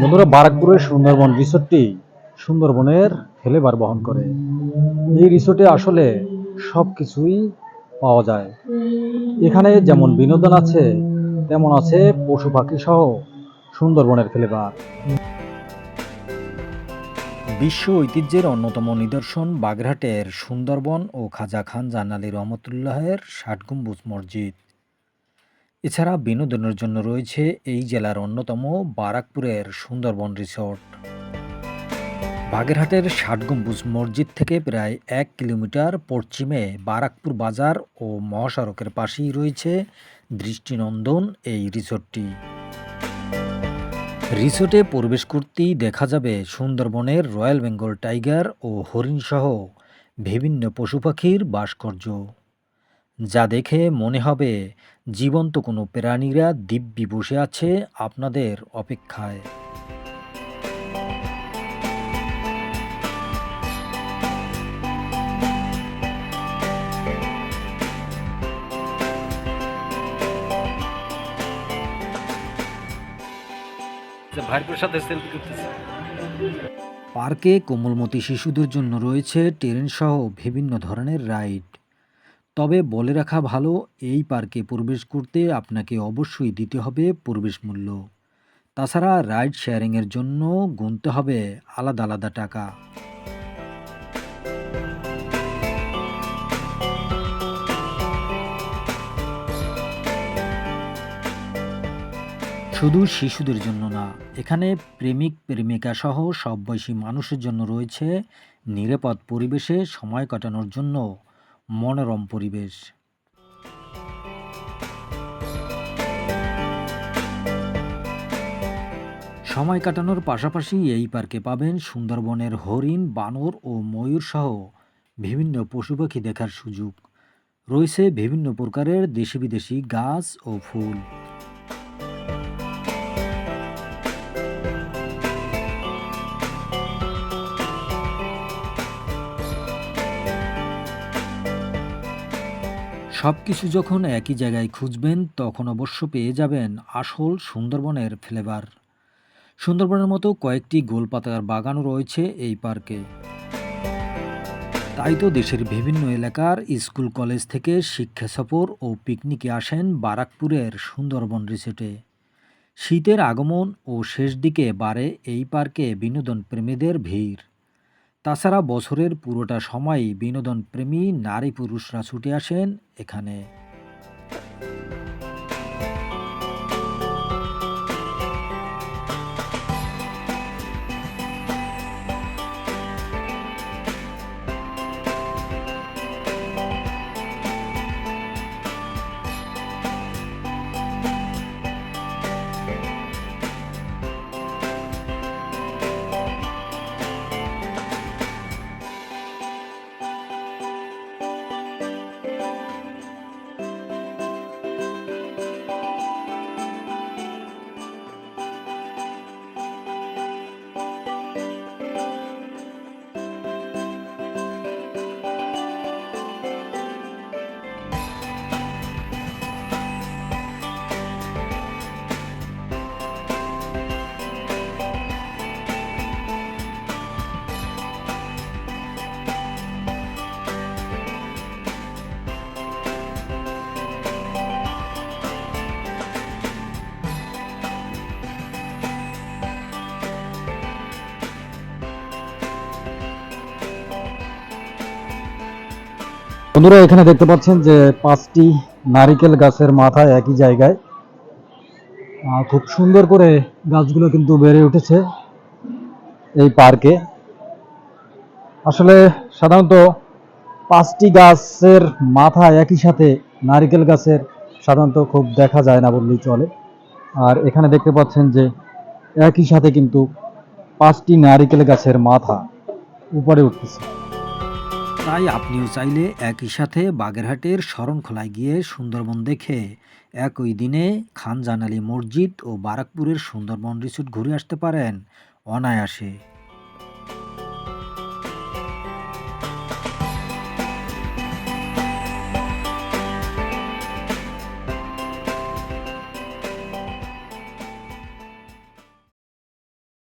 বন্ধুরা, বারাকপুরের সুন্দরবন রিসোর্টটি সুন্দরবনের ফ্লেভার বহন করে। এই রিসোর্টে আসলে সব কিছুই পাওয়া যায়। এখানে যেমন বিনোদন আছে, তেমন আছে পশু পাখি সহ সুন্দরবনের ফ্লেভার বিশ্ব ঐতিহ্যের অন্যতম নিদর্শন বাগেরহাটের সুন্দরবন ও খাজা খান জানালি রহমতুল্লাহের ষাট গম্বুজ মসজিদ। এছাড়া বিনোদনের জন্য রয়েছে এই জেলার অন্যতম বারাকপুরের সুন্দরবন রিসোর্ট। বাগেরহাটের ষাট গম্বুজ মসজিদ থেকে প্রায় এক কিলোমিটার পশ্চিমে বারাকপুর বাজার ও মহাসড়কের পাশেই রয়েছে দৃষ্টিনন্দন এই রিসোর্টটি। রিসোর্টে প্রবেশ করতেই দেখা যাবে সুন্দরবনের রয়্যাল বেঙ্গল টাইগার ও হরিণসহ বিভিন্ন পশু পাখির ভাস্কর্য। যা দেখে মনে হবে জীবন্ত কোনো প্রাণীরা দিব্যি বসে আছে আপনাদের অপেক্ষায়। পার্কে কোমলমতি শিশুদের জন্য রয়েছে ট্রেন সহ বিভিন্ন ধরনের রাইড। তবে বলে রাখা ভালো, এই পার্কে প্রবেশ করতে আপনাকে অবশ্যই দিতে হবে প্রবেশ মূল্য। তাছাড়া রাইড শেয়ারিংয়ের জন্য গুনতে হবে আলাদা আলাদা টাকা। শুধু শিশুদের জন্য না, এখানে প্রেমিক প্রেমিকা সহ সব বয়সী মানুষের জন্য রয়েছে নিরাপদ পরিবেশে সময় কাটানোর জন্য মনোরম পরিবেশ। সময় কাটানোর পাশাপাশি এই পার্কে পাবেন সুন্দরবনের হরিণ, বানর ও ময়ূর সহ বিভিন্ন পশু পাখি দেখার সুযোগ। রয়েছে বিভিন্ন প্রকারের দেশি বিদেশি গাছ ও ফুল। সব কিছু যখন একই জায়গায় খুঁজবেন, তখন অবশ্য পেয়ে যাবেন আসল সুন্দরবনের ফ্লেভার সুন্দরবনের মতো কয়েকটি গোলপাতার বাগানও রয়েছে এই পার্কে। তাই তো দেশের বিভিন্ন এলাকার স্কুল, কলেজ থেকে শিক্ষা সফর ও পিকনিকে আসেন বারাকপুরের সুন্দরবন রিসোর্টে। শীতের আগমন ও শেষ দিকে বাড়ে এই পার্কে বিনোদন প্রেমীদের ভিড়। তাছাড়া বছরের পুরোটা সময়ই বিনোদন প্রেমী নারী পুরুষরা ছুটে আসেন এখানে। বন্ধুরা, এখানে দেখতে পাচ্ছেন যে পাঁচটি নারিকেল গাছের মাথায় একই জায়গায়। খুব সুন্দর করে গাছগুলো কিন্তু বেড়ে উঠেছে এই পার্কে। আসলে সাধারণত পাঁচটি গাছের মাথা একই সাথে নারিকেল গাছের সাধারণত খুব দেখা যায় না বললেই চলে। আর এখানে দেখতে পাচ্ছেন যে একই সাথে কিন্তু পাঁচটি নারিকেল গাছের মাথা উপরে উঠতেছে তাই আপনিও চাইলে একই সাথে বাগেরহাটের শরণখোলায় গিয়ে সুন্দরবন দেখে একই দিনে খান জানালি মসজিদ ও বারাকপুরের সুন্দরবন রিসোর্ট ঘুরে আসতে পারেন অনায়াসে।